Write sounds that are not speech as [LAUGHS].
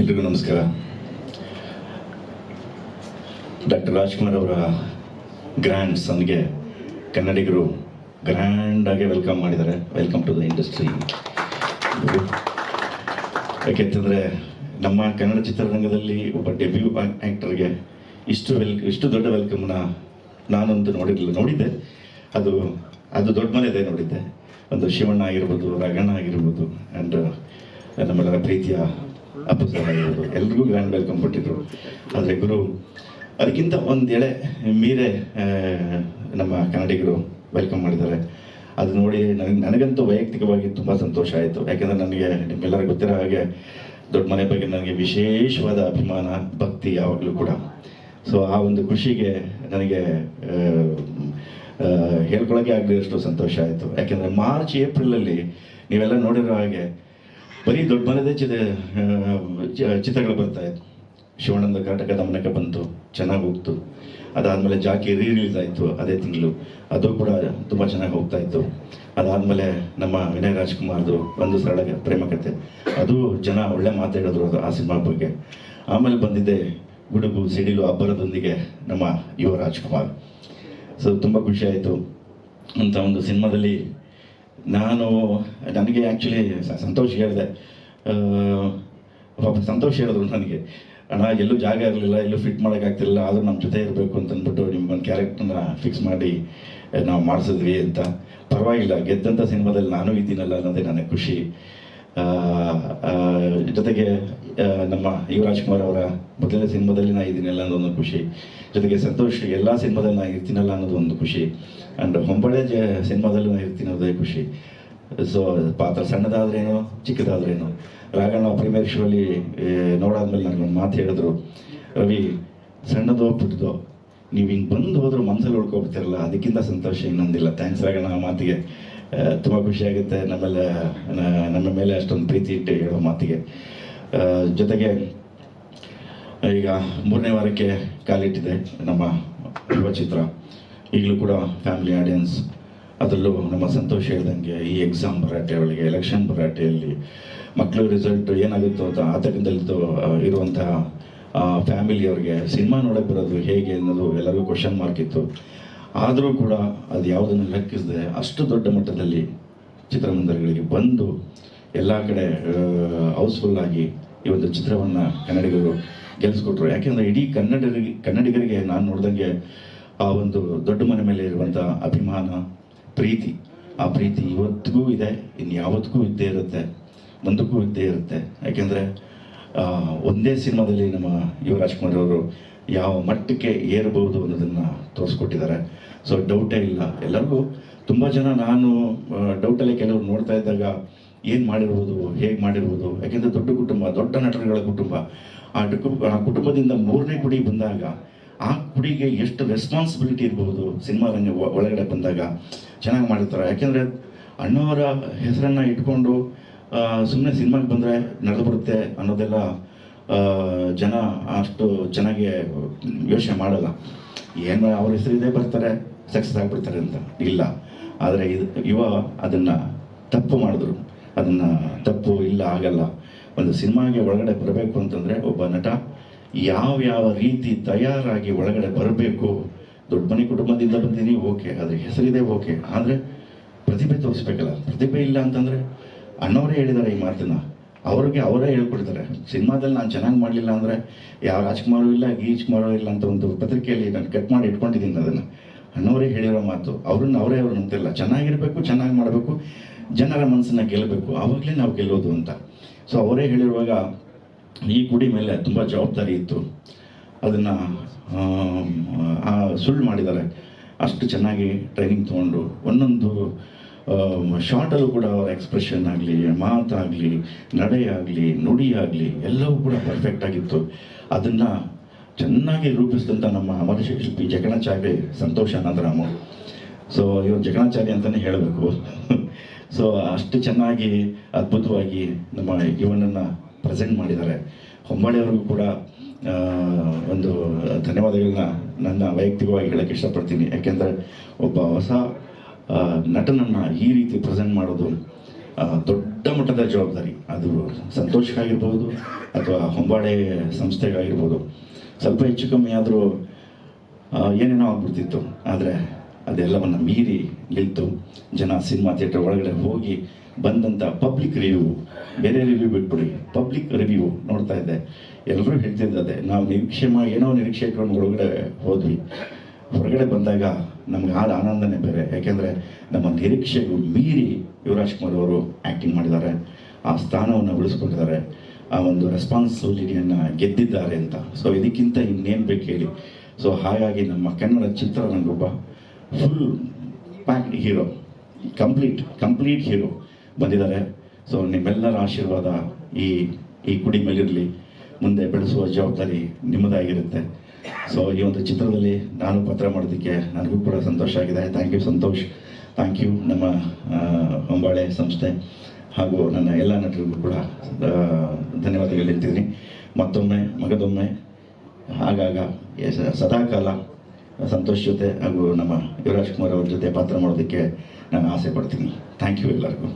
ಎಲ್ರಿಗೂ ನಮಸ್ಕಾರ. ಡಾಕ್ಟರ್ ರಾಜ್ಕುಮಾರ್ ಅವರ ಗ್ರ್ಯಾಂಡ್ ಸನ್ಗೆ ಕನ್ನಡಿಗರು ಗ್ರ್ಯಾಂಡಾಗಿ ವೆಲ್ಕಮ್ ಮಾಡಿದ್ದಾರೆ. ವೆಲ್ಕಮ್ ಟು ದ ಇಂಡಸ್ಟ್ರಿ ಯಾಕೆಂತಂದರೆ ನಮ್ಮ ಕನ್ನಡ ಚಿತ್ರರಂಗದಲ್ಲಿ ಒಬ್ಬ ಡೆಬ್ಯೂ ಆ್ಯಕ್ಟರ್ಗೆ ಇಷ್ಟು ವೆಲ್ ಇಷ್ಟು ದೊಡ್ಡ ವೆಲ್ಕಮ್ನ ನಾನಂತೂ ನೋಡಿರಲಿಲ್ಲ. ನೋಡಿದ್ದೆ. ಅದು ಅದು ದೊಡ್ಡ ಮನೆದೇ ನೋಡಿದ್ದೆ. ಒಂದು ಶಿವಣ್ಣ ಆಗಿರ್ಬೋದು, ರಗಣ್ಣ ಆಗಿರ್ಬೋದು ಆ್ಯಂಡ್ ನಮ್ಮೆಲ್ಲರ ಪ್ರೀತಿಯ ಅಪ್ಪು ಸರ್ ಎಲ್ರಿಗೂ ಗ್ರ್ಯಾಂಡ್ ವೆಲ್ಕಮ್ ಕೊಟ್ಟಿದ್ರು ಆದರೆ ಗುರು, ಅದಕ್ಕಿಂತ ಒಂದು ಎಳೆ ಮೀರೆ ನಮ್ಮ ಕನ್ನಡಿಗರು ವೆಲ್ಕಮ್ ಮಾಡಿದ್ದಾರೆ. ಅದು ನೋಡಿ ನನಗೆ, ನನಗಂತೂ ವೈಯಕ್ತಿಕವಾಗಿ ತುಂಬ ಸಂತೋಷ ಆಯಿತು. ಯಾಕೆಂದರೆ ನನಗೆ, ನಿಮ್ಮೆಲ್ಲರಿಗೂ ಗೊತ್ತಿರೋ ಹಾಗೆ ದೊಡ್ಡ ಮನೆ ಬಗ್ಗೆ ನನಗೆ ವಿಶೇಷವಾದ ಅಭಿಮಾನ, ಭಕ್ತಿ ಯಾವಾಗಲೂ ಕೂಡ. ಸೊ ಆ ಒಂದು ಖುಷಿಗೆ ನನಗೆ ಹೇಳ್ಕೊಳ್ಳೋಕ್ಕೆ ಆಗದಷ್ಟು ಸಂತೋಷ ಆಯಿತು. ಯಾಕೆಂದರೆ ಮಾರ್ಚ್, ಏಪ್ರಿಲಲ್ಲಿ ನೀವೆಲ್ಲ ನೋಡಿರೋ ಹಾಗೆ ಬರೀ ದೊಡ್ಡ ಮನೆದೇ ಚಿತ್ರ ಚಿತ್ರಗಳು ಬರ್ತಾ ಇತ್ತು. ಶಿವಾನಂದ ಕಾಟಕ ದಮನಕ್ಕೆ ಬಂತು, ಚೆನ್ನಾಗಿ ಹೋಗ್ತು. ಅದಾದಮೇಲೆ ಜಾಕಿ ರೀ ರಿಲೀಸ್ ಆಯಿತು ಅದೇ ತಿಂಗಳು. ಅದು ಕೂಡ ತುಂಬ ಚೆನ್ನಾಗಿ ಹೋಗ್ತಾ ಇತ್ತು. ಅದಾದಮೇಲೆ ನಮ್ಮ ವಿನಯ್ ರಾಜ್ಕುಮಾರ್ದು ಒಂದು ಸರಳ ಪ್ರೇಮ ಕಥೆ ಅದು ಜನ ಒಳ್ಳೆ ಮಾತಾಡಿದ್ರು ಅದು ಆ ಸಿನಿಮಾ ಬಗ್ಗೆ. ಆಮೇಲೆ ಬಂದಿದ್ದೆ ಗುಡುಗು, ಸಿಡಿಲು, ಅಬ್ಬರದೊಂದಿಗೆ ನಮ್ಮ ಯುವ ರಾಜ್ಕುಮಾರ್. ಸೊ ತುಂಬ ಖುಷಿಯಾಯಿತು ಅಂತ ಒಂದು ಸಿನಿಮಾದಲ್ಲಿ ನಾನು, ನನಗೆ ಆ್ಯಕ್ಚುಲಿ ಸಂತೋಷ್ ಹೇಳಿದೆ. ಒಬ್ಬ ಸಂತೋಷ ಹೇಳಿದ್ರು ನನಗೆ. ಅಣ್ಣ, ಎಲ್ಲೂ ಜಾಗ ಇರಲಿಲ್ಲ, ಎಲ್ಲೂ ಫಿಟ್ ಮಾಡೋಕ್ಕಾಗ್ತಿರಲಿಲ್ಲ ಆದರೂ ನಮ್ಮ ಜೊತೆ ಇರಬೇಕು ಅಂತ ಅಂದ್ಬಿಟ್ಟು ನಿಮ್ಮೊಂದು ಕ್ಯಾರೆಕ್ಟರ್ನ ಫಿಕ್ಸ್ ಮಾಡಿ, ನಾವು ಮಾಡಿಸಿದ್ವಿ ಅಂತ. ಪರವಾಗಿಲ್ಲ ಗೆದ್ದಂಥ ಸಿನಿಮಾದಲ್ಲಿ ನಾನು ಇದ್ದೀನಲ್ಲ ಅನ್ನೋದೇ ನನಗೆ ಖುಷಿ. ಜೊತೆಗೆ ನಮ್ಮ ಯುವರಾಜ್ ಕುಮಾರ್ ಅವರ ಮೊದಲನೇ ಸಿನಿಮಾದಲ್ಲಿ ನಾ ಇದ್ದೀನಲ್ಲ ಒಂದು ಖುಷಿ. ಜೊತೆಗೆ ಸಂತೋಷ್ ಎಲ್ಲ ಸಿನಿಮಾದಲ್ಲಿ ನಾ ಇರ್ತೀನಲ್ಲ ಅನ್ನೋದು ಒಂದು ಖುಷಿ. ಆ್ಯಂಡ್ ಹೊಂಬಳೆ ಜ ಸಿನಿಮಾದಲ್ಲೂ ನಾ ಇರ್ತೀನಿ ಅನ್ನೋದೇ ಖುಷಿ. ಸೊ ಪಾತ್ರ ಸಣ್ಣದಾದ್ರೇನು, ಚಿಕ್ಕದಾದ್ರೇನು. ರಾಘಣ್ಣ ಪ್ರೀಮಿಯರ್ ಶೋಲಿ ನೋಡಾದ್ಮೇಲೆ ನನಗೊಂದು ಮಾತು ಹೇಳಿದ್ರು. ರವಿ, ಸಣ್ಣದೋ ಪುಟ್ಟದೋ ನೀವು ಹಿಂಗೆ ಬಂದು ಹೋದ್ರೂ ಮನಸ್ಸಲ್ಲಿ ಉಳ್ಕೊಬಿಡ್ತಿರಲ್ಲ, ಅದಕ್ಕಿಂತ ಸಂತೋಷ ಇನ್ನೊಂದಿಲ್ಲ. ಥ್ಯಾಂಕ್ಸ್ ರಾಘಣ್ಣ ಆ ಮಾತಿಗೆ. ತುಂಬ ಖುಷಿಯಾಗುತ್ತೆ ನಮ್ಮೆಲ್ಲ ಮೇಲೆ ನಮ್ಮ ಮೇಲೆ ಅಷ್ಟೊಂದು ಪ್ರೀತಿ ಇಟ್ಟು ಹೇಳೋ ಮಾತಿಗೆ. ಜೊತೆಗೆ, ಈಗ ಮೂರನೇ ವಾರಕ್ಕೆ ಕಾಲಿಟ್ಟಿದೆ ನಮ್ಮ ಯುವ ಚಿತ್ರ ಈಗಲೂ ಕೂಡ ಫ್ಯಾಮಿಲಿ ಆಡಿಯನ್ಸ್ ಅದರಲ್ಲೂ ನಮ್ಮ ಸಂತೋಷ ಹೇಳ್ದಂಗೆ ಈ ಎಕ್ಸಾಮ್ ಭರಾಟೆ ಒಳಗೆ ಎಲೆಕ್ಷನ್ ಭರಾಟೆಯಲ್ಲಿ ಮಕ್ಕಳು ರಿಸಲ್ಟ್ ಏನಾಗುತ್ತೋ ಅಂತ ಆತಂಕದಲ್ಲಿದ್ದು ಇರುವಂತಹ ಫ್ಯಾಮಿಲಿಯವ್ರಿಗೆ ಸಿನಿಮಾ ನೋಡಕ್ಕೆ ಬರೋದು ಹೇಗೆ ಅನ್ನೋದು ಎಲ್ಲರಿಗೂ ಕ್ವಶನ್ ಮಾರ್ಕ್ ಇತ್ತು. ಆದರೂ ಕೂಡ ಅದು ಯಾವುದನ್ನು ಲೆಕ್ಕಿಸದೆ ಅಷ್ಟು ದೊಡ್ಡ ಮಟ್ಟದಲ್ಲಿ ಚಿತ್ರಮಂದಿರಗಳಿಗೆ ಬಂದು ಎಲ್ಲ ಕಡೆ ಹೌಸ್ಫುಲ್ ಆಗಿ ಈ ಒಂದು ಚಿತ್ರವನ್ನು ಕನ್ನಡಿಗರು ಗೆಲ್ಲಿಸ್ಕೊಟ್ರು ಯಾಕೆಂದರೆ ಇಡೀ ಕನ್ನಡಿಗರಿಗೆ ಕನ್ನಡಿಗರಿಗೆ ನಾನು ನೋಡ್ದಂಗೆ ಆ ಒಂದು ದೊಡ್ಡ ಮನೆ ಮೇಲೆ ಇರುವಂಥ ಅಭಿಮಾನ, ಪ್ರೀತಿ, ಆ ಪ್ರೀತಿ ಇವತ್ತಿಗೂ ಇದೆ, ಇನ್ಯಾವತ್ತಿಗೂ ಇದ್ದೇ ಇರುತ್ತೆ ಮುಂದಕ್ಕೂ ಇದ್ದೇ ಇರುತ್ತೆ. ಯಾಕೆಂದರೆ ಒಂದೇ ಸಿನಿಮಾದಲ್ಲಿ ನಮ್ಮ ಯುವರಾಜ್ ಕುಮಾರ್ ಅವರು ಯಾವ ಮಟ್ಟಕ್ಕೆ ಏರಬಹುದು ಅನ್ನೋದನ್ನು ತೋರಿಸ್ಕೊಟ್ಟಿದ್ದಾರೆ. ಸೊ ಡೌಟೇ ಇಲ್ಲ. ಎಲ್ಲರಿಗೂ ತುಂಬ ಜನ ನಾನು ಡೌಟಲ್ಲಿ ಕೆಲವರು ನೋಡ್ತಾ ಇದ್ದಾಗ ಏನು ಮಾಡಿರ್ಬೋದು, ಹೇಗೆ ಮಾಡಿರ್ಬೋದು, ಯಾಕೆಂದರೆ ದೊಡ್ಡ ಕುಟುಂಬ, ದೊಡ್ಡ ನಟರುಗಳ ಕುಟುಂಬ. ಆ ಕುಟುಂಬದಿಂದ ಮೂರನೇ ಕುಡಿ ಬಂದಾಗ, ಆ ಕುಡಿಗೆ ಎಷ್ಟು ರೆಸ್ಪಾನ್ಸಿಬಿಲಿಟಿ ಇರಬಹುದು ಸಿನಿಮಾ ರಂಗ ಒಳಗಡೆ ಬಂದಾಗ, ಚೆನ್ನಾಗಿ ಮಾಡಿರ್ತಾರೆ. ಯಾಕೆಂದರೆ ಅಣ್ಣವರ ಹೆಸರನ್ನು ಇಟ್ಕೊಂಡು ಸುಮ್ಮನೆ ಸಿನಿಮಾಗೆ ಬಂದರೆ ನಡೆದು ಬರುತ್ತೆ ಅನ್ನೋದೆಲ್ಲ ಜನ ಅಷ್ಟು ಚೆನ್ನಾಗಿ ಯೋಚನೆ ಮಾಡಲ್ಲ. ಏನು ಅವ್ರ ಹೆಸರಿದೆ ಬರ್ತಾರೆ, ಸಕ್ಸಸ್ ಆಗಿಬಿಡ್ತಾರೆ ಅಂತ. ಇಲ್ಲ. ಆದರೆ ಇದು, ಯುವ ಅದನ್ನು ತಪ್ಪು ಮಾಡಿದ್ರು. ಅದನ್ನು ತಪ್ಪು ಇಲ್ಲ, ಆಗಲ್ಲ. ಒಂದು ಸಿನಿಮಾಗೆ ಒಳಗಡೆ ಬರಬೇಕು ಅಂತಂದರೆ ಒಬ್ಬ ನಟ ಯಾವ ಯಾವ ರೀತಿ ತಯಾರಾಗಿ ಒಳಗಡೆ ಬರಬೇಕು. ದೊಡ್ಡ ಮನೆ ಕುಟುಂಬದಿಂದ ಬಂದೀನಿ ಓಕೆ. ಅದ್ರ ಹೆಸರಿದೆ ಓಕೆ. ಆದರೆ ಪ್ರತಿಭೆ ತೋರಿಸ್ಬೇಕಲ್ಲ. ಪ್ರತಿಭೆ ಇಲ್ಲ ಅಂತಂದರೆ ಅಣ್ಣವರೇ ಹೇಳಿದ್ದಾರೆ ಈ ಮಾತನ್ನು. ಅವ್ರಿಗೆ ಅವರೇ ಹೇಳ್ಕೊಡ್ತಾರೆ. ಸಿನಿಮಾದಲ್ಲಿ ನಾನು ಚೆನ್ನಾಗಿ ಮಾಡಲಿಲ್ಲ ಅಂದರೆ ಯಾವ ರಾಜ್ಕುಮಾರು ಇಲ್ಲ ಗೀಜ್ ಕುಮಾರು ಇಲ್ಲ ಅಂತ ಒಂದು ಪತ್ರಿಕೆಯಲ್ಲಿ ನಾನು ಕಟ್ ಮಾಡಿ ಇಟ್ಕೊಂಡಿದ್ದೀನಿ ಅದನ್ನು. ಅಣ್ಣವರೇ ಹೇಳಿರೋ ಮಾತು, ಅವ್ರನ್ನ ಅವರೇ ಅವ್ರು ನಂಬಿಲ್ಲ ಚೆನ್ನಾಗಿರಬೇಕು, ಚೆನ್ನಾಗಿ ಮಾಡಬೇಕು, ಜನರ ಮನಸ್ಸನ್ನು ಗೆಲ್ಲಬೇಕು ಆವಾಗಲೇ ನಾವು ಗೆಲ್ಲೋದು ಅಂತ. ಸೊ ಅವರೇ ಹೇಳಿರುವಾಗ ಈ ಗುಡಿ ಮೇಲೆ ತುಂಬ ಜವಾಬ್ದಾರಿ ಇತ್ತು. ಅದನ್ನು ಸುಳ್ಳು ಮಾಡಿದ್ದಾರೆ. ಅಷ್ಟು ಚೆನ್ನಾಗಿ ಟ್ರೈನಿಂಗ್ ತೊಗೊಂಡು, ಒಂದೊಂದು ಶಾರ್ಟಲ್ಲೂ ಕೂಡ ಅವರ ಎಕ್ಸ್ಪ್ರೆಷನ್ ಆಗಲಿ ಮಾತಾಗಲಿ ನಡೆ ಆಗಲಿ, ನುಡಿ ಆಗಲಿ, ಎಲ್ಲವೂ ಕೂಡ ಪರ್ಫೆಕ್ಟ್ ಆಗಿತ್ತು. ಅದನ್ನು ಚೆನ್ನಾಗಿ ರೂಪಿಸಿದಂಥ ನಮ್ಮ ಅಮರ ಶಿಲ್ಪಿ ಸಂತೋಷ ಅನಂತರಾಮು. ಸೊ ಇವರು ಜಗಣಾಚಾರ್ಯ ಅಂತಲೇ ಹೇಳಬೇಕು. ಸೊ [LAUGHS] ಅಷ್ಟು ಚೆನ್ನಾಗಿ, ಅದ್ಭುತವಾಗಿ ನಮ್ಮ ಇವನನ್ನು ಪ್ರೆಸೆಂಟ್ ಮಾಡಿದ್ದಾರೆ. ಹೊಂಬಾಳೆಯವ್ರಿಗೂ ಕೂಡ ಒಂದು ಧನ್ಯವಾದಗಳನ್ನ ನನ್ನ ವೈಯಕ್ತಿಕವಾಗಿ ಹೇಳೋಕ್ಕೆ ಇಷ್ಟಪಡ್ತೀನಿ. ಯಾಕೆಂದರೆ ಒಬ್ಬ ಹೊಸ ನಟನನ್ನು ಈ ರೀತಿ ಪ್ರೆಸೆಂಟ್ ಮಾಡೋದು ದೊಡ್ಡ ಮಟ್ಟದ ಜವಾಬ್ದಾರಿ. ಅದು ಸಂತೋಷಕ್ಕಾಗಿರ್ಬೋದು ಅಥವಾ ಹೊಂಬಾಳೆ ಸಂಸ್ಥೆಗಾಗಿರ್ಬೋದು. ಸ್ವಲ್ಪ ಹೆಚ್ಚು ಕಮ್ಮಿ ಆದರೂ ಏನೇನೋ ಆಗ್ಬಿಡ್ತಿತ್ತು. ಆದರೆ ಅದೆಲ್ಲವನ್ನು ಮೀರಿ ನಿಲ್ತು. ಜನ ಸಿನಿಮಾ ಥಿಯೇಟರ್ ಒಳಗಡೆ ಹೋಗಿ ಬಂದಂಥ ಪಬ್ಲಿಕ್ ರಿವ್ಯೂ ಬೇರೆ ರಿವ್ಯೂ ಬಿಟ್ಬಿಡಿ. ಪಬ್ಲಿಕ್ ರಿವ್ಯೂ ನೋಡ್ತಾ ಇದ್ದೆ. ಎಲ್ಲರೂ ಹೇಳ್ತಿದ್ದದೆ ನಾವು ನಿರೀಕ್ಷೆ ಮಾ, ಏನೋ ನಿರೀಕ್ಷೆ ಇಟ್ಕೊಂಡು ಒಳಗಡೆ ಹೋದ್ವಿ. ಹೊರಗಡೆ ಬಂದಾಗ ನಮ್ಗೆ ಆದ ಆನಂದನೇ ಬೇರೆ. ಯಾಕೆಂದರೆ ನಮ್ಮ ನಿರೀಕ್ಷೆಗೂ ಮೀರಿ ಯುವರಾಜ್ ಕುಮಾರ್ ಅವರು ಆ್ಯಕ್ಟಿಂಗ್ ಮಾಡಿದ್ದಾರೆ. ಆ ಸ್ಥಾನವನ್ನು ಉಳಿಸ್ಕೊಂಡಿದ್ದಾರೆ. ಆ ಒಂದು ರೆಸ್ಪಾನ್ಸಿಬಿಲಿಟಿಯನ್ನು ಗೆದ್ದಿದ್ದಾರೆ ಅಂತ. ಸೊ ಇದಕ್ಕಿಂತ ಇನ್ನೇನು ಬೇಕು ಹೇಳಿ. ಸೊ ಹಾಗಾಗಿ ನಮ್ಮ Kannada ಚಿತ್ರರಂಗೊಬ್ಬ full packed hero complete complete hero ಬಂದಿದ್ದಾರೆ. ಸೊ ನಿಮ್ಮೆಲ್ಲರ ಆಶೀರ್ವಾದ ಈ ಈ ಕುಡಿ ಮೇಲಿರಲಿ. ಮುಂದೆ ಬೆಳೆಸುವ ಜವಾಬ್ದಾರಿ ನಿಮ್ಮದಾಗಿರುತ್ತೆ. ಸೊ ಈ ಒಂದು ಚಿತ್ರದಲ್ಲಿ ನಾನು ಪಾತ್ರ ಮಾಡೋದಕ್ಕೆ ನನಗೂ ಕೂಡ ಸಂತೋಷ ಆಗಿದೆ. Thank you Santosh. Thank you ನಮ್ಮ ಹೊಂಬಾಳೆ ಸಂಸ್ಥೆ ಹಾಗೂ ನನ್ನ ಎಲ್ಲ ನಟರಿಗೂ ಕೂಡ ಧನ್ಯವಾದಗಳು ಹೇಳ್ತಿದ್ದೀನಿ. ಮತ್ತೊಮ್ಮೆ, ಮಗದೊಮ್ಮೆ, ಆಗಾಗ ಸದಾಕಾಲ ಸಂತೋಷ್ ಜೊತೆ ಹಾಗೂ ನಮ್ಮ ಯುವರಾಜ್ ಕುಮಾರ್ ಅವ್ರ ಜೊತೆ ಪಾತ್ರ ಮಾಡೋದಕ್ಕೆ ನಾನು ಆಸೆ ಪಡ್ತೀನಿ. ಥ್ಯಾಂಕ್ ಯು ಎಲ್ಲರಿಗೂ.